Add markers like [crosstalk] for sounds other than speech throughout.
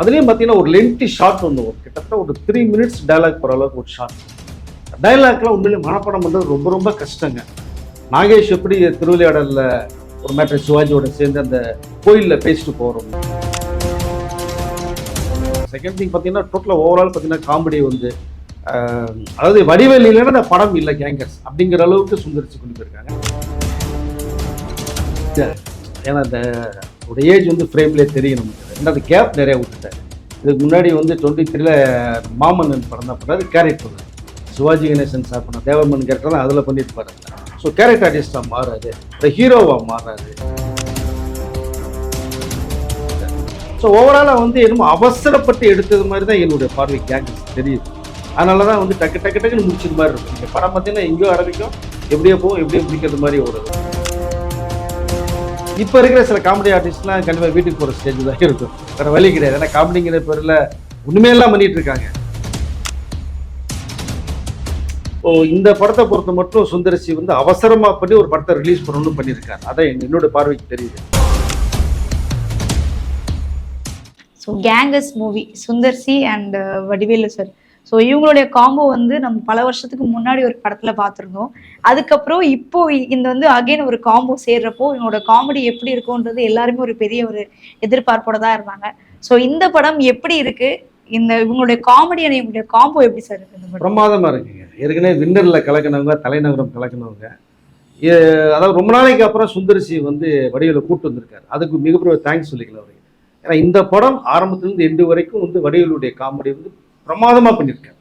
அதுலேயும் பார்த்தீங்கன்னா ஒரு லென்த்தி ஷார்ட் ஒன்று வரும். கிட்டத்தட்ட ஒரு த்ரீ மினிட்ஸ் டைலாக் போகிற அளவுக்கு ஒரு ஷார்ட் டயலாக்லாம் உண்மையிலே மனப்பாடம் பண்ணுறது ரொம்ப ரொம்ப கஷ்டங்க. நாகேஷ் எப்படி திருவிளையாடலில் ஒரு மேட்ரு சிவாஜியோட சேர்ந்து அந்த கோயிலில் பேசிட்டு போகிறோம் செகண்ட் திங் பார்த்தீங்கன்னா டோட்டலாக ஓவரால் பார்த்தீங்கன்னா காமெடி வந்து அதாவது வடிவேல் அந்த படம் இல்லை கேங்கர்ஸ் அப்படிங்கிற அளவுக்கு சுந்தரிச்சு கொண்டு போயிருக்காங்க. ஏன்னா அந்த ஒரு ஏஜ் வந்து ஃப்ரேம்லேயே தெரியும் நமக்கு ரெண்டாவது கேப் நிறைய விட்டுட்டார் இதுக்கு முன்னாடி வந்து டுவெண்ட்டி த்ரீல மாமன்னன் படம் தான் கேரட் பண்ணார் சிவாஜி கணேசன் சார் பண்ண தேவமன் கேரக்டர் தான் அதில் பண்ணியிருப்பாரு ஸோ கேரக்டர் ஆர்டிஸ்டாக மாறாரு இந்த ஹீரோவாக மாறாரு. ஸோ ஓவராலாக வந்து என்னமோ அவசரப்பட்டு எடுத்தது மாதிரி தான் என்னுடைய பார்வை கேங்கர்ஸ் தெரியுது. அதனால தான் வந்து டக்கு டக்கு டக்குன்னு முடிச்சது மாதிரி இருக்கும். இந்த படம் பார்த்தீங்கன்னா எங்கேயோ ஆரம்பிக்கும் எப்படியோ போகும் எப்படியோ பிடிக்கிறது மாதிரி ஓடுது இப்போ இருக்கிற சில காமெடி ஆர்டிஸ்ட்லாம் கண்டிப்பாக வீட்டுக்கு போகிற ஸ்டேஜ் தான் இருக்கும். வேறு வழி கிடையாது. ஏன்னா காமெடிங்கிற பேரில் உண்மையெல்லாம் பண்ணிட்டு இருக்காங்க. ஓ இந்த படத்தை பொறுத்த மட்டும் சுந்தரசி வந்து அவசரமாக பண்ணி ஒரு படத்தை ரிலீஸ் பண்ணணும்னு பண்ணியிருக்காரு. அதான் என்னோட பார்வைக்கு தெரியுது. So gangers movie Sundar C and Vadivelu sir so இவங்களுடைய காம்போ வந்து நம்ம பல வருஷத்துக்கு முன்னாடி ஒரு படத்துல பார்த்துருந்தோம். அதுக்கப்புறம் இப்போ இந்த வந்து அகைன் ஒரு காம்போ சேர்றப்போ இவங்களோட காமெடி எப்படி இருக்கும்ன்றது எல்லாருமே ஒரு பெரிய ஒரு எதிர்பார்ப்போட தான் இருந்தாங்க. ஸோ இந்த படம் எப்படி இருக்கு? இந்த இவங்களுடைய காமெடி இவங்களுடைய காம்போ எப்படி சார் இருக்கு? இந்த பிரமாதமாக இருக்குங்க. ஏற்கனவே வின்னரில் கலக்கினவங்க தலைநகரம் கலக்கினவங்க. அதாவது ரொம்ப நாளைக்கு அப்புறம் சுந்தரிசி வந்து வடிவில் கூட்டு வந்திருக்காரு. அதுக்கு மிகப்பெரிய தேங்க்ஸ் சொல்லிக்கலாம் அவருக்கு ஏன்னா இந்த படம் ஆரம்பத்துலேருந்து எண்டு வரைக்கும் வந்து வடிவலுடைய காமெடி வந்து பிரமாதமாக பண்ணியிருக்காரு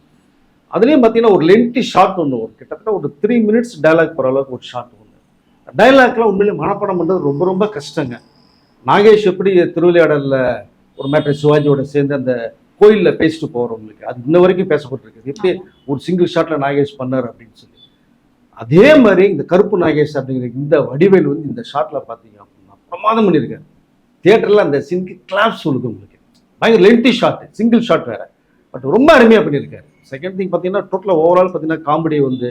அதுலேயும் பார்த்தீங்கன்னா ஒரு லென்டி ஷார்ட் ஒன்று ஒரு கிட்டத்தட்ட ஒரு த்ரீ மினிட்ஸ் டைலாக் போகிற அளவுக்கு ஒரு ஷார்ட் ஒன்று டைலாக்லாம் உண்மையிலேயே மனப்பாடம் பண்ணுறது ரொம்ப ரொம்ப கஷ்டங்க. நாகேஷ் எப்படி திருவிளையாடலில் ஒரு மேட்டர் சிவாஜியோட சேர்ந்து அந்த கோயிலில் பேசிட்டு போகிறவங்களுக்கு அது இன்ன வரைக்கும் பேசப்பட்டிருக்குது. எப்படி ஒரு சிங்கிள் ஷாட்டில் நாகேஷ் பண்ணார் அப்படின்னு சொல்லி. அதே மாதிரி இந்த கருப்பு நாகேஷ் அப்படிங்கிற இந்த வடிவேல் வந்து இந்த ஷாட்டில் பார்த்தீங்க அப்படின்னா பிரமாதம் பண்ணியிருக்காரு தியேட்டரில் அந்த சிங்கு கிளாப்ஸ் சொல்லுது உங்களுக்கு. பயங்கர லென்த்தி ஷாட் சிங்கிள் ஷாட் வேறு. பட் ரொம்ப அருமையாக பண்ணியிருக்காரு. செகண்ட் திங் பார்த்தீங்கன்னா டோட்டலாக ஓவரால் பார்த்தீங்கன்னா காமெடி வந்து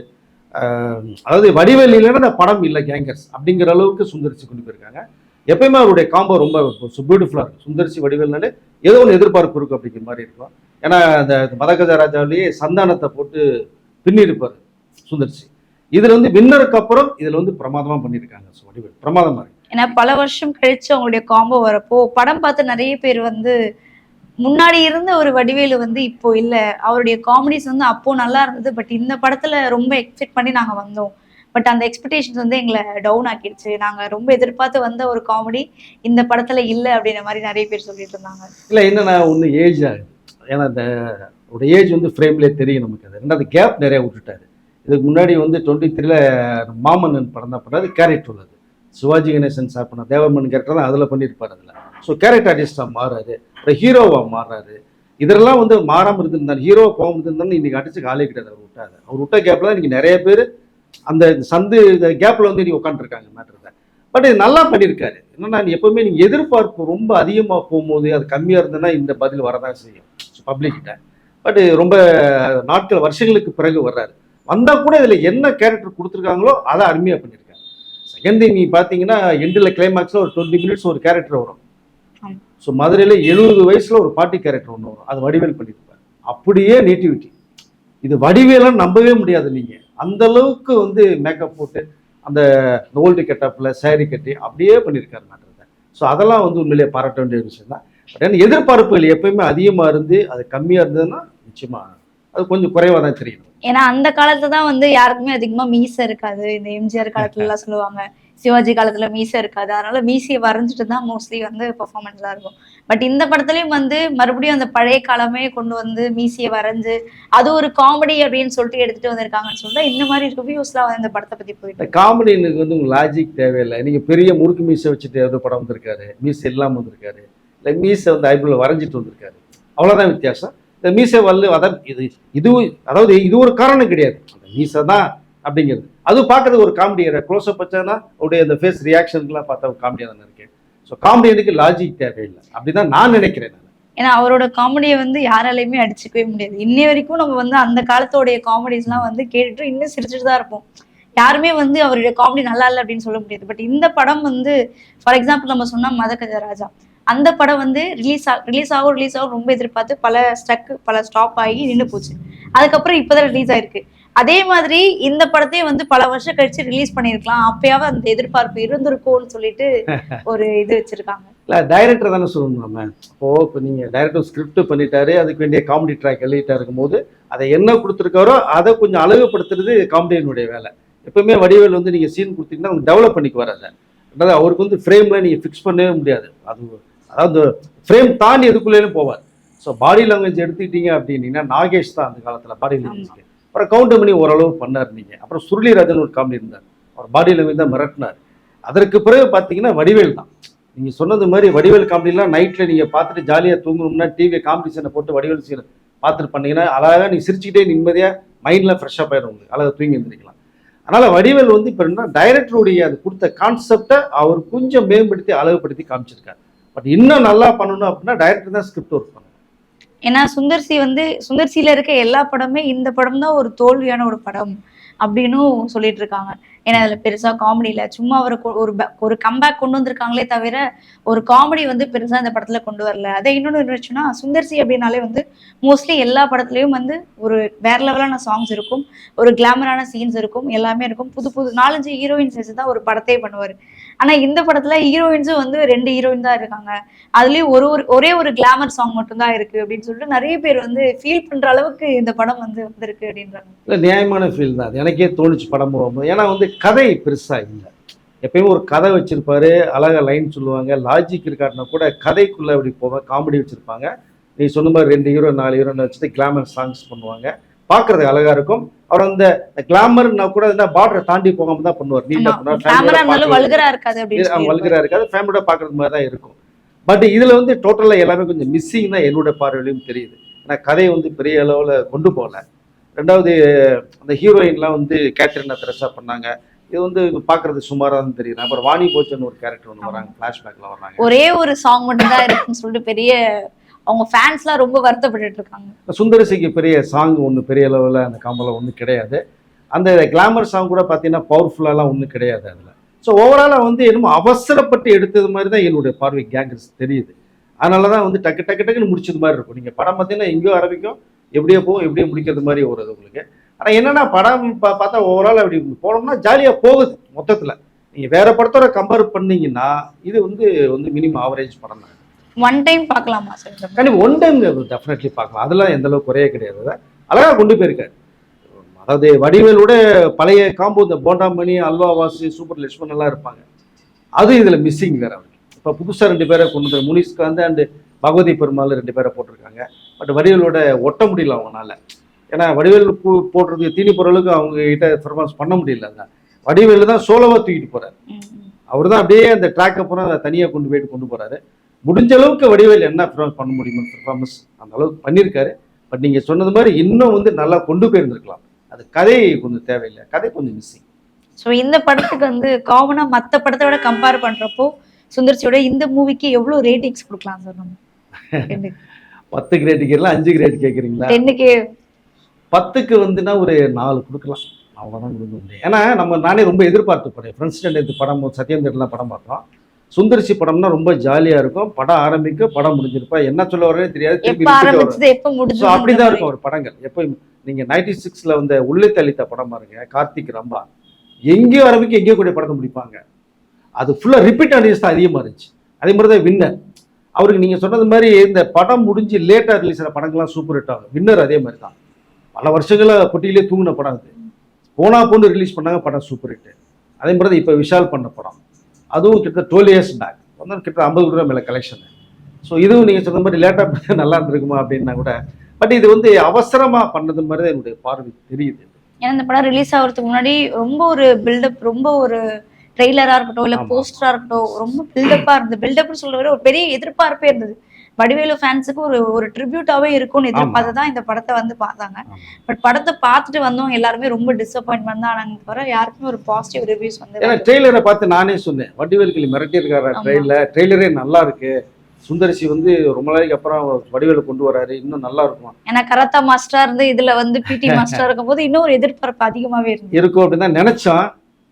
அதாவது வடிவேல் இல்லைன்னா அந்த படம் இல்லை கேங்கர்ஸ் அப்படிங்கிற அளவுக்கு சுந்தரிச்சு கொண்டு போயிருக்காங்க. எப்பயுமே அவருடைய காம்போ ரொம்ப பியூட்டிஃபுல்லாக இருக்கும். சுந்தரிச்சு வடிவேல்னாலே ஏதோ ஒன்று எதிர்பார்ப்பு இருக்கும் அப்படிங்கிற மாதிரி இருக்கும். ஏன்னா அந்த மதகஜ ராஜாவிலேயே சந்தானத்தை போட்டு பின்னிருப்பார் சுந்தரிச்சு. இதுல வந்து வின்னருக்கு அப்புறம் இதுல வந்து பிரமாதமா பண்ணியிருக்காங்க. ஸோ வடிவேல் பிரமாதமா இருக்கு. ஏன்னா பல வருஷம் கழிச்சு அவங்களுடைய காம்போ வரப்போ படம் பார்த்து நிறைய பேர் வந்து முன்னாடி இருந்த ஒரு வடிவேலு வந்து இப்போ இல்ல. அவருடைய காமெடிஸ் வந்து அப்போ நல்லா இருந்தது. பட் இந்த படத்துல ரொம்ப எக்ஸ்பெக்ட் பண்ணி நாங்க வந்தோம். பட் அந்த எக்ஸ்பெக்டேஷன்ஸ் வந்து எங்களை டவுன் ஆக்கிடுச்சு. நாங்க ரொம்ப எதிர்பார்த்து வந்த ஒரு காமெடி இந்த படத்துல இல்ல அப்படின்ற மாதிரி நிறைய பேர் சொல்லிட்டு இருந்தாங்க. இல்ல என்னன்னா ஒன்று ஏஜ் ஆகுது ஏன்னா இந்த ஒரு ஏஜ் வந்து ஃப்ரேம்லேயே தெரியும் நமக்கு அது. ரெண்டாவது கேப் நிறைய விட்டுட்டாரு. இதுக்கு முன்னாடி வந்து டுவெண்ட்டி த்ரீல மாமன்னன் படம் தான் பண்ணாரு. கேரக்டர் உள்ளது சிவாஜி கணேசன் சார் பண்ண தேவமன் கேரக்டர் தான் அதில் பண்ணியிருப்பார் அதில். ஸோ கேரக்டர் ஆர்டிஸ்டாக மாறாரு. அப்புறம் ஹீரோவாக மாறாரு. இதெல்லாம் வந்து மாறாமல் இருந்திருந்தாரு ஹீரோ போகாமல் இருந்தாலும் இன்னைக்கு அடிச்சு காலே கிடையாது அவர் விட்டாரு அவர் விட்ட கேப்பில் தான் இன்னைக்கு நிறைய பேர் அந்த சந்து கேப்பில் வந்து இன்னைக்கு உட்காந்துருக்காங்க மேட்ருதை பட் இது நல்லா பண்ணியிருக்காரு. என்னன்னா எப்பவுமே நீங்கள் எதிர்பார்ப்பு ரொம்ப அதிகமாக போகும்போது அது கம்மியாக இருந்ததுன்னா இந்த பதில் வரதான் செய்யும். பப்ளிக்கிட்ட பட் ரொம்ப நாட்கள் வருஷங்களுக்கு பிறகு வர்றாரு. வந்தால் கூட இதில் என்ன கேரக்டர் கொடுத்துருக்காங்களோ அதை அருமையாக பண்ணியிருக்காங்க செகண்ட் திங் நீ பார்த்தீங்கன்னா எண்டில் கிளைமேக்ஸில் ஒரு டுவெண்ட்டி மினிட்ஸ் ஒரு கேரக்டர் வரும். ஸோ மதுரையில் எழுபது வயசில் ஒரு பாட்டி கேரக்டர் ஒன்று வரும். அது வடிவேல் பண்ணியிருப்பார். அப்படியே நேட்டிவிட்டி. இது வடிவேலாம் நம்பவே முடியாது நீங்கள் அந்த அளவுக்கு வந்து மேக்கப் போட்டு அந்த ஓல்டு கெட்டப்பில் சேரீ கட்டி அப்படியே பண்ணியிருக்காரு நாட்டுறத ஸோ அதெல்லாம் வந்து உண்மையிலேயே பாராட்ட வேண்டிய விஷயம் தான். பட் ஏன்னா எதிர்பார்ப்புகள் எப்பயுமே அதிகமாக இருந்து அது கம்மியாக இருந்ததுன்னா நிச்சயமாக அது கொஞ்சம் குறைவாக தான் தெரியும். ஏன்னா அந்த காலத்துல தான் வந்து யாருக்குமே அதிகமாக மீசை இருக்காது இந்த எம்ஜிஆர் காலத்துலலாம் சொல்லுவாங்க. சிவாஜி காலத்துல மீசை இருக்காது. அதனால மீசையை வரைஞ்சிட்டு தான் மோஸ்ட்லி வந்து பெர்ஃபார்மன்ஸ்லாம் இருக்கும். பட் இந்த படத்துலயும் வந்து மறுபடியும் அந்த பழைய காலமே கொண்டு வந்து மீசையை வரைஞ்சு அது ஒரு காமெடி அப்படின்னு சொல்லிட்டு எடுத்துட்டு வந்திருக்காங்கன்னு சொல்லிட்டு இந்த மாதிரி ரிவ்யூஸ்லாம் வந்து இந்த படத்தை பத்தி போயிட்டு இந்த காமெடினுக்கு வந்து உங்களுக்கு லாஜிக் தேவையில்லை. நீங்கள் பெரிய முறுக்கு மீசை வச்சுட்டு ஏதோ படம் வந்திருக்காரு. மீசை இல்லாமல் வந்திருக்காரு. இல்லை மீசை வந்து ஐபிஎல் வரைஞ்சிட்டு வந்திருக்காரு. அவ்வளோதான் வித்தியாசம். இந்த மீசை வல்லு அதான் இது இது அதாவது இது ஒரு காரணம் கிடையாது. அந்த மீசை தான் அப்படிங்கிறது. அது பார்க்குறது ஒரு காமெடியாக க்ளோஸ்அப் வச்சானா அவருடைய அந்த ஃபேஸ் ரியாக்ஷனுக்குலாம் பார்த்தா ஒரு காமெடியாக தானே இருக்கேன் ஸோ காமெடியனுக்கு லாஜிக் தேவையில்லை. அப்படிதான் நான் நினைக்கிறேன் ஏன்னா அவரோட காமெடியை வந்து யாராலையுமே அடிச்சுக்கவே முடியாது. இன்னை வரைக்கும் நம்ம வந்து அந்த காலத்தோடைய காமெடிஸ்லாம் வந்து கேட்டுட்டு இன்னும் சிரிச்சுட்டு தான் இருப்போம். யாருமே வந்து அவருடைய காமெடி நல்லா இல்லை அப்படின்னு சொல்ல முடியாது. பட் இந்த படம் வந்து ஃபார் எக்ஸாம்பிள் நம்ம சொன்னால் மத ராஜா. அந்த படம் வந்து ரிலீஸ் ஆ ரிலீஸ் ஆகும் ரிலீஸ் ஆகும் ரொம்ப எதிர்பார்த்து பல ஸ்டக் பல ஸ்டாப் ஆகி நின்று போச்சு. அதுக்கப்புறம் இப்போதான் ரிலீஸ் ஆயிருக்கு. அதே மாதிரி இந்த படத்தையும் வந்து பல வருஷம் கழிச்சு ரிலீஸ் பண்ணியிருக்கலாம். அப்பயாவது அந்த எதிர்பார்ப்பு இருந்திருக்கும்னு சொல்லிட்டு [laughs] ஒரு இது வச்சிருக்காங்க. இல்லை டைரக்டர் தானே சொல்லணும் நம்ம. இப்போ இப்போ நீங்கள் டைரக்டர் ஸ்கிரிப்ட் பண்ணிட்டாரு அதுக்கு வேண்டிய காமெடி ட்ராக் எழுதிட்டா இருக்கும்போது அதை என்ன கொடுத்துருக்காரோ அதை கொஞ்சம் அழகுபடுத்துறது காமெடியனுடைய வேலை. எப்பவுமே வடிவேல் வந்து நீங்கள் சீன் கொடுத்தீங்கன்னா அவங்க டெவலப் பண்ணிக்கு வராது. அதாவது அவருக்கு வந்து ஃப்ரேமில் நீங்கள் ஃபிக்ஸ் பண்ணவே முடியாது. அது அதாவது ஃப்ரேம் தாண்டி எதுக்குள்ளேயும் போவார் ஸோ பாடி லாங்குவேஜ் எடுத்துக்கிட்டீங்க அப்படின்னீங்கன்னா நாகேஷ் தான் அந்த காலத்தில் பாடி லாங்குவேஜ்க்கு அப்புறம் கவுண்டர் பண்ணி ஓரளவு பண்ணார் நீங்கள் அப்புறம் சுருளிராஜன் ஒரு காமெடி இருந்தார். அவர் பாடி லாங்குவேஜ் தான் மிரட்டினார். அதற்கு பிறகு பார்த்தீங்கன்னா வடிவேல் தான். நீங்கள் சொன்னது மாதிரி வடிவேல் காமெடிலாம் நைட்டில் நீங்கள் பார்த்துட்டு ஜாலியாக தூங்கணும்னா டிவியை காம்படிஷனை போட்டு வடிவேல் சீன் பார்த்துட்டு பண்ணீங்கன்னா அழகாக நீ சிரிச்சுக்கிட்டே நிம்மதியாக மைண்டில் ஃப்ரெஷ்ஷாக போயிடும் உங்களுக்கு. அழகாக தூங்கி எழுந்திரிக்கலாம் அதனால் வடிவேல் வந்து இப்போ என்ன டைரக்டருடைய அது கொடுத்த கான்செப்டை அவர் கொஞ்சம் மேம்படுத்தி அழகுபடுத்தி காமிச்சிருக்காரு. பட் இன்னும் நல்லா பண்ணணும் அப்படின்னா டைரக்டர் தான் ஸ்கிரிப்ட் ஒர்க் பண்ணணும். ஏன்னா சுந்தர்சி வந்து சுந்தர்சியில இருக்க எல்லா படமே இந்த படம் தான் ஒரு தோல்வியான ஒரு படம் அப்படின்னும் சொல்லிட்டு இருக்காங்க. ஏன்னா அதுல பெருசா காமெடி இல்ல. சும்மா அவரை ஒரு ஒரு கம்பேக் கொண்டு வந்திருக்காங்களே தவிர ஒரு காமெடி வந்து பெருசா இந்த படத்துல கொண்டு வரல. அதை இன்னொன்னு இருந்துச்சுன்னா சுந்தர்சி அப்படின்னாலே வந்து மோஸ்ட்லி எல்லா படத்துலயும் வந்து ஒரு வேற லெவலான சாங்ஸ் இருக்கும். ஒரு கிளாமரான சீன்ஸ் இருக்கும். எல்லாமே இருக்கும். புது புது நாலஞ்சு ஹீரோயின்ஸ் வச்சு தான் ஒரு படத்தையே பண்ணுவாரு. ஆனா இந்த படத்துல ஹீரோயின்ஸும் வந்து ரெண்டு ஹீரோயின் தான் இருக்காங்க. அதுலயும் ஒரு ஒரு ஒரே ஒரு கிளாமர் சாங் மட்டும் தான் இருக்கு அப்படின்னு சொல்லிட்டு நிறைய பேர் வந்து ஃபீல் பண்ற அளவுக்கு இந்த படம் வந்து வந்திருக்கு அப்படின்றாங்க. இல்லை நியாயமான ஃபீல் தான். அது எனக்கே தோணுச்சு படம் போகும்போது ஏன்னா வந்து கதை பெருசா இல்லை. எப்பயுமே ஒரு கதை வச்சிருப்பாரு அழகா லைன் சொல்லுவாங்க லாஜிக் இருக்காட்டினா கூட கதைக்குள்ளே அப்படி போவாங்க காமெடி வச்சிருப்பாங்க. நீ சொன்ன மாதிரி ரெண்டு ஹீரோ நாலு ஹீரோன்னு வச்சுட்டு கிளாமர் சாங்ஸ் பண்ணுவாங்க. பார்க்கறதுக்கு அழகா இருக்கும். அவர் அந்த கிளாமர்னா கூட இந்த பார்டரை தாண்டி போகாம தான் பண்ணுவார். நீட்டா பண்ணுவார் வல்கரா இருக்காது ஃபேமிலியோட பார்க்கறது மாதிரி தான் இருக்கும். பட் இதுல வந்து டோட்டலாக எல்லாமே கொஞ்சம் மிஸ்ஸிங் தான் என்னோட பார்வையிலையும் தெரியுது. ஏன்னா கதையை வந்து பெரிய அளவில் கொண்டு போகல. ரெண்டாவது அந்த ஹீரோயின்லாம் வந்து கேத்ரினா தெரசா பண்ணாங்க. இது வந்து பார்க்கறது சுமாராக தான் தெரியுது. அப்புறம் வாணி போச்சன் ஒரு கேரக்டர் ஒன்று வராங்க. ஃப்ளாஷ்பேக்கில் வர்றாங்க. ஒரே ஒரு சாங் மட்டும் தான் இருக்குன்னு சொல்லிட்டு பெரிய அவங்க ஃபேன்ஸ்லாம் ரொம்ப வருத்தப்பட்டு இருக்காங்க சுந்தரசிக்கு பெரிய சாங் ஒன்று பெரிய அளவில் அந்த காம்பல ஒன்றும் கிடையாது. அந்த கிளாமர் சாங் கூட பார்த்தீங்கன்னா பவர்ஃபுல்லாலாம் ஒன்றும் கிடையாது அதில். ஸோ ஓவராலாக வந்து என்னமோ அவசரப்பட்டு எடுத்தது மாதிரி தான் என்னுடைய பார்வை கேங்கர்ஸ் தெரியுது. அதனால தான் வந்து டக்கு டக்கு டக்குன்னு முடிச்சது மாதிரி இருக்கும். நீங்கள் படம் பார்த்தீங்கன்னா எங்கேயோ ஆரம்பிக்கும் எப்படியோ போகும் எப்படியோ முடிக்கிறது மாதிரி வருது உங்களுக்கு. ஆனால் என்னென்னா படம் பா பார்த்தா ஓவரால் அப்படி போனோம்னா ஜாலியாக போகுது மொத்தத்தில். நீங்கள் வேறு படத்தோட கம்பேர் பண்ணீங்கன்னா இது வந்து வந்து மினிமம் ஆவரேஜ் படம் தான் ஒன் டைம் பார்க்கலாமா சார்? கண்டிப்பாக ஒன் டைம் டெஃபினெட்லி பார்க்கலாம். அதெல்லாம் எந்த அளவுக்கு குறைய கிடையாது. அதை அழகாக கொண்டு போயிருக்காரு. அதாவது வடிவேலோட பழைய காம்போ இந்த போண்டாமணி அல்வா வாசு சூப்பர் லட்சுமண் எல்லாம் இருப்பாங்க. அது இதில் மிஸ்ஸிங் வேற அவருக்கு. இப்போ புதுசாக ரெண்டு பேரை கொண்டு வந்து முனிஸ்காந்த் அண்டு பகவதி பெருமாள் ரெண்டு பேரை போட்டிருக்காங்க. பட் வடிவேலோட ஒட்ட முடியல அவங்கனால ஏன்னா வடிவேல் போடுறது தீனி பொருளுக்கு அவங்க கிட்ட பெர்ஃபார்மன்ஸ் பண்ண முடியல வடிவேலு தான் சோலோவாக தூக்கிட்டு போறாரு. அவர் தான் அப்படியே அந்த ட்ராக் அப்புறம் அதை தனியாக கொண்டு போயிட்டு கொண்டு போறாரு. முடிஞ்ச அளவுக்கு வடிவேல் என்ன பண்ண முடியுமோ பெர்ஃபார்மன்ஸ் அந்த அளவுக்கு பண்ணியிருக்காரு. பட் நீங்க சொன்னது மாதிரி இன்னும் வந்து நல்லா கொண்டு போயிருந்திருக்கலாம். அது கதை கொஞ்சம் தேவையில்லை. கதை கொஞ்சம் மிஸ்ஸிங் ஸோ இந்த படத்துக்கு வந்து காமனா மத்த படத்தை விட கம்பேர் பண்றப்போ சுந்தர்சியோட இந்த மூவிக்கு எவ்வளவு ரேட்டிங்ஸ் கொடுக்கலாம் சார் நம்ம? பத்து கிரேட் கேட்கலாம் அஞ்சு கிரேட் கேட்குறீங்களா? டென்னுக்கு பத்துக்கு வந்துன்னா ஒரு நாலு கொடுக்கலாம். அவ்வளோதான் கொடுக்க முடியும். ஏன்னா நம்ம நானே ரொம்ப எதிர்பார்த்து படம். ஃப்ரெண்ட்ஸ் நேற்று படம் சத்யேந்திரலாம் படம் பார்த்தோம். சுந்தரிசி படம்னா ரொம்ப ஜாலியா இருக்கும். படம் ஆரம்பிக்கும் படம் முடிஞ்சிருப்பா. என்ன சொல்ல வரேன்னு தெரியாது. அப்படிதான் இருக்கும் ஒரு படங்கள். எப்போ நீங்க நைன்டி சிக்ஸ்ல வந்த உள்ளே தளித்த படம் பாருங்க கார்த்திக் ரம்பா. எங்கேயோ ஆரம்பிக்க எங்கேயோ கூடிய படத்தை முடிப்பாங்க. அது ஃபுல்லா ரிப்பீட் ஆடியன்ஸ் தான் அதிகமா இருந்துச்சு. அதே மாதிரி தான் வின்னர் அவருக்கு நீங்க சொன்னது மாதிரி இந்த படம் முடிஞ்சு லேட்டா ரிலீஸ் ஆன படங்கள்லாம் சூப்பர் ஹிட் ஆகும். வின்னர் அதே மாதிரி தான் பல வருஷங்களா பொட்டியிலே தூங்கின படம் அது. போனா பொண்ணு ரிலீஸ் பண்ணாங்க படம் சூப்பர் ஹிட் அதே மாதிரி தான் இப்போ விஷால் பண்ண படம். அதுவும் கிட்டத்தட்ட டுவெல் இயர்ஸ் பேக் வந்து கிட்ட ஐம்பது ரூபா மேலே கலெக்ஷன் ஸோ இதுவும் நீங்கள் சொன்ன மாதிரி லேட்டாக நல்லா இருந்திருக்குமா அப்படின்னா கூட பட் இது வந்து அவசரமா பண்ணது மாதிரி தான் என்னுடைய பார்வை தெரியுது. ஏன்னா இந்த படம் ரிலீஸ் ஆகிறதுக்கு முன்னாடி ரொம்ப ஒரு பில்டப் ரொம்ப ஒரு ட்ரெய்லரா இருக்கட்டும் இல்ல ஆமா. போஸ்டரா இருக்கட்டும் ரொம்ப பில்டப்பா இருந்தது. பில்டப்னு சொல்ற விட ஒரு பெரிய எதிர்பார்ப்பே இருந்தது. வடிவேலு ஃபேன்ஸுக்கு ஒரு ஒரு ட்ரிபியூட்டாவே இருக்கும்னு எதிர்பார்த்து தான் இந்த படத்தை வந்து பார்த்தாங்க. பட் படத்தை பார்த்துட்டு வந்தவங்க எல்லாருமே ரொம்ப டிசப்பாயின்மெண்ட் தான் ஆனாங்க தவிர யாருக்குமே ஒரு பாசிட்டிவ் ரிவ்யூஸ் வந்து ஏன்னா ட்ரெய்லரை பார்த்து நானே சொன்னேன் வடிவேல் கிளி மிரட்டி இருக்காரு ஆமா. ட்ரெயிலர் ட்ரெய்லரே நல்லா இருக்கு. சுந்தரிசி வந்து ரொம்ப நாளைக்கு அப்புறம் வடிவேலை கொண்டு வராரு இன்னும் நல்லா இருக்கும்? ஏன்னா கராத்தா மாஸ்டரா இருந்து இதுல வந்து பிடி மாஸ்டரா இருக்கும்போது இன்னும் ஒரு எதிர்பார்ப்பு அதிகமாவே இருந்தது. இருக்கும் அப்படின்னு தான் நினைச்சோம்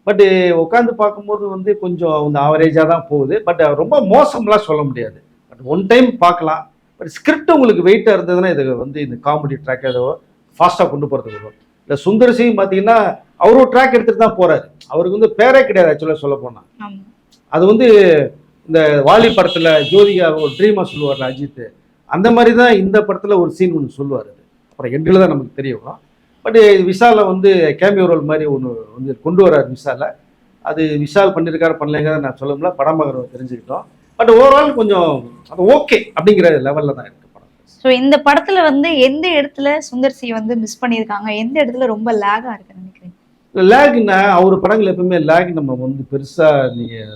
பட் உட்காந்து பார்க்கும்போது வந்து கொஞ்சம் வந்து ஆவரேஜாக தான் போகுது. பட் ரொம்ப மோசம்லாம் சொல்ல முடியாது. பட் ஒன் டைம் பார்க்கலாம். பட் ஸ்கிரிப்ட் உங்களுக்கு வெயிட்டாக இருந்ததுன்னா இது வந்து இந்த காமெடி ட்ராக் ஏதோ ஃபாஸ்ட்டாக கொண்டு போகிறதுக்கு வரும். இல்லை சுந்தர் சிங் பார்த்தீங்கன்னா அவரும் ட்ராக் எடுத்துகிட்டு தான் போகிறாரு அவருக்கு வந்து பேரே கிடையாது ஆக்சுவலாக சொல்ல போனால் அது வந்து இந்த வாலி படத்தில் ஜோதிகா ஒரு ட்ரீமாக சொல்லுவார்ல அஜித். அந்த மாதிரி தான் இந்த படத்தில் ஒரு சீன் ஒன்று சொல்லுவார். அது அப்புறம் எண்டில் தான் நமக்கு தெரிய வரும். பட் விஷாலை வந்து கேமியோ ரோல் மாதிரி ஒன்று வந்து கொண்டு வரார் விஷாலை அது விஷால் பண்ணியிருக்காரு பண்ணலைங்கிறத நான் சொல்ல முடியல. படம் பார்க்குறவங்க தெரிஞ்சுக்கிட்டோம். பட் ஓவரால் கொஞ்சம் அது ஓகே அப்படிங்கிற லெவலில் தான் இருக்கு படம். ஸோ இந்த படத்துல வந்து எந்த இடத்துல சுந்தர் சி வந்து மிஸ் பண்ணியிருக்காங்க? எந்த இடத்துல ரொம்ப லேகா இருக்குன்னு நினைக்கிறீங்க? லேக்னா அவர் படங்கள் எப்பவுமே லேக் நம்ம வந்து பெருசாக நீங்கள்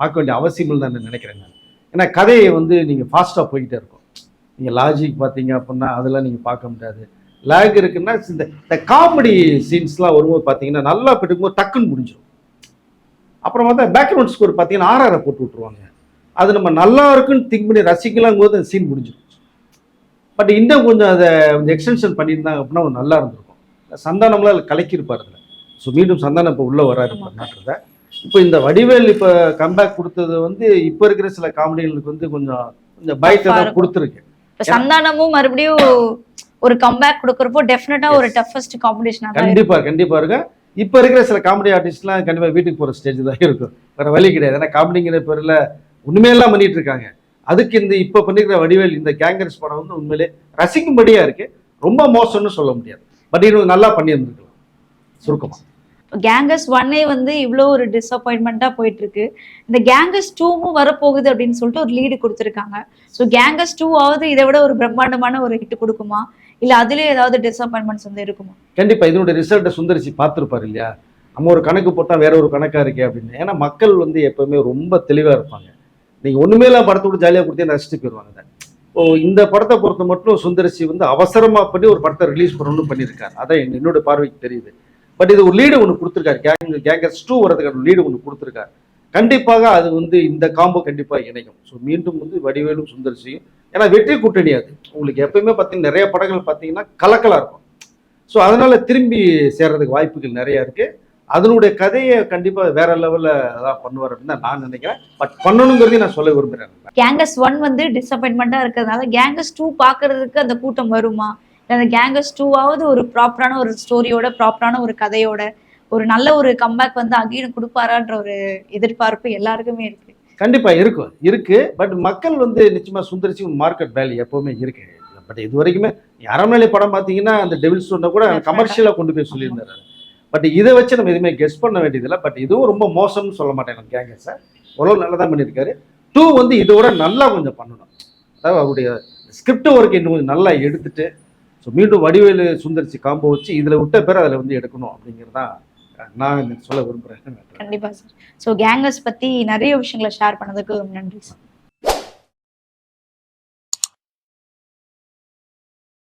பார்க்க வேண்டிய அவசியம் தான் நினைக்கிறேன் நான். ஏன்னா கதையை வந்து நீங்கள் ஃபாஸ்ட்டாக போய்கிட்டே இருக்கும். நீங்கள் லாஜிக் பார்த்தீங்க அப்படின்னா அதெல்லாம் நீங்கள் பார்க்க முடியாது. லேக் இருக்குன்னா இந்த இந்த காமெடி சீன்ஸ்லாம் வரும்போது பார்த்தீங்கன்னா நல்லா போயிட்டு டக்குன்னு முடிஞ்சிடும் அப்புறம் பார்த்தா பேக்ரவுண்ட் ஸ்கோர் பார்த்தீங்கன்னா ஆர்ஆரை போட்டு விட்ருவாங்க அது நம்ம நல்லா இருக்குன்னு திங்க் பண்ணி ரசிக்கலாம் போது அந்த சீன் முடிஞ்சிடும் பட் இன்னும் கொஞ்சம் அதை எக்ஸ்டென்ஷன் பண்ணியிருந்தாங்க அப்படின்னா நல்லா இருந்திருக்கும். சந்தானம்லாம் அதில் கலக்கியிருப்பார் அதில். ஸோ மீண்டும் சந்தானம் இப்போ உள்ளே வராரு இப்போ நாட்டில் இப்போ இந்த வடிவேல் இப்போ கம்பேக் கொடுத்தது வந்து இப்போ இருக்கிற சில காமெடிகளுக்கு வந்து கொஞ்சம் கொஞ்சம் பயத்தை தான். கொடுத்துருக்கு சந்தானமும் மறுபடியும் ஒரு கம்பேக் கொடுக்கறப்போ டெஃபினட்டா ஒரு டஃபஸ்ட் காம்படிஷனா. கண்டிப்பா கண்டிப்பா இருக்கு இப்போ இருக்கிற சில காமெடி ஆர்டிஸ்ட்லாம் கண்டிப்பா வீட்டுக்கு போற ஸ்டேஜ் தான் இருக்கும். வேற வழி கிடையாது. ஏன்னா காமெடிங்கிற பேர்ல உண்மையெல்லாம் பண்ணிட்டு இருக்காங்க அதுக்கு இந்த இப்போ பண்ணிருக்கிற வடிவேல் இந்த கேங்கர்ஸ் படம் வந்து உண்மையிலே ரசிக்கும்படியா இருக்கு. ரொம்ப மோசம்னு சொல்ல முடியாது. பட் இது நல்லா பண்ணியிருந்துருக்கலாம். சுருக்கமா. கேங்கஸ் ஒன்னே வந்து இவ்வளோ ஒரு டிசப்பாயின்மெண்ட்டாக போயிட்டு இருக்கு இந்த கேங்கஸ் டூவும் வரப்போகுது அப்படின்னு சொல்லிட்டு ஒரு லீடு கொடுத்துருக்காங்க. ஸோ கேங்கஸ் டூ ஆவது இதை விட ஒரு பிரம்மாண்டமான ஒரு ஹிட் கொடுக்குமா? இல்லை அதுலேயே ஏதாவது டிசப்பாயின்மெண்ட்ஸ் வந்து இருக்குமா? கண்டிப்பா இதனுடைய ரிசல்ட்டை சுந்தரிசி பார்த்துருப்பாரு இல்லையா? நம்ம ஒரு கணக்கு போட்டா வேற ஒரு கணக்கா இருக்கே அப்படின்னு. ஏன்னா மக்கள் வந்து எப்பவுமே ரொம்ப தெளிவா இருப்பாங்க. நீங்கள் ஒன்றுமே இல்லாமல் படத்தை கூட ஜாலியாக கொடுத்தே ரசிச்சுட்டு போயிடுவாங்க ஓ இந்த படத்தை பொறுத்த மட்டும் சுந்தரிசி வந்து அவசரமாக பண்ணி ஒரு படத்தை ரிலீஸ் பண்ணணும்னு பண்ணியிருக்காரு. அதான் என்னோட பார்வைக்கு தெரியுது. பட் இது ஒரு லீடு ஒன்று கொடுத்துருக்காரு. கேங் கேங்கர்ஸ் டூ வரதுக்கான லீடு ஒன்று கொடுத்துருக்காரு. கண்டிப்பாக அது வந்து இந்த காம்போ கண்டிப்பாக இணையும். ஸோ மீண்டும் வந்து வடிவேலும் சுந்தரிசியும் ஏன்னா வெற்றி கூட்டணி அது. உங்களுக்கு எப்பயுமே பார்த்தீங்கன்னா நிறைய படங்கள் பார்த்தீங்கன்னா கலக்கலாக இருக்கும். ஸோ அதனால் திரும்பி சேர்றதுக்கு வாய்ப்புகள் நிறையா இருக்குது அதனுடைய கதையை கண்டிப்பா வேற லெவல்ல அதான் பண்ணுவார் அப்படின்னு தான் நான் நினைக்கிறேன். பட் பண்ணணுங்கிறதையும் நான் சொல்ல விரும்புறேன். கேங்கஸ் ஒன் வந்து டிசப்பாயின்மெண்ட்டாக இருக்கிறதுனால கேங்கஸ் டூ பார்க்கறதுக்கு அந்த கூட்டம் வருமா? அந்த கேங்கஸ் டூவாவது ஒரு ப்ராப்பரான ஒரு ஸ்டோரியோட ப்ராப்பரான ஒரு கதையோட ஒரு நல்ல ஒரு கம்பேக் வந்து அகைன் கொடுப்பாரான்ற ஒரு எதிர்பார்ப்பு எல்லாருக்குமே இருக்கு. கண்டிப்பா இருக்கும் இருக்கு. பட் மக்கள் வந்து நிச்சயமா சுந்தரிசி மார்க்கெட் வேல்யூ எப்பவுமே இருக்கு. பட் இது வரைக்குமே அரண்மனை படம் பார்த்தீங்கன்னா அந்த டெவில் ஸ்டோனை கூட கமர்ஷியலாக கொண்டு போய் சொல்லியிருந்தாரு. பட் இதை வச்சு நம்ம எதுவுமே கெஸ் பண்ண வேண்டியதில்லை. பட் இதுவும் ரொம்ப மோசம்னு சொல்ல மாட்டேன் எனக்கு கேங்க சார் ஓரளவு நல்லா தான் பண்ணியிருக்காரு. டூ வந்து இதோட நல்லா கொஞ்சம் பண்ணணும். அதாவது அவருடைய ஸ்கிரிப்ட் ஒர்க் இன்னும் கொஞ்சம் நல்லா எடுத்துட்டு ஸோ மீண்டும் வடிவேலு சுந்தரிச்சு காம்போ வச்சு இதில் விட்ட பேர் அதில் வந்து எடுக்கணும் அப்படிங்கிறது தான் நான் சொல்ல விரும்புகிறேன் கண்டிப்பாக சார் ஸோ கேங்கர்ஸ் பற்றி நிறைய விஷயங்களை ஷேர் பண்ணதுக்கு நன்றி சார்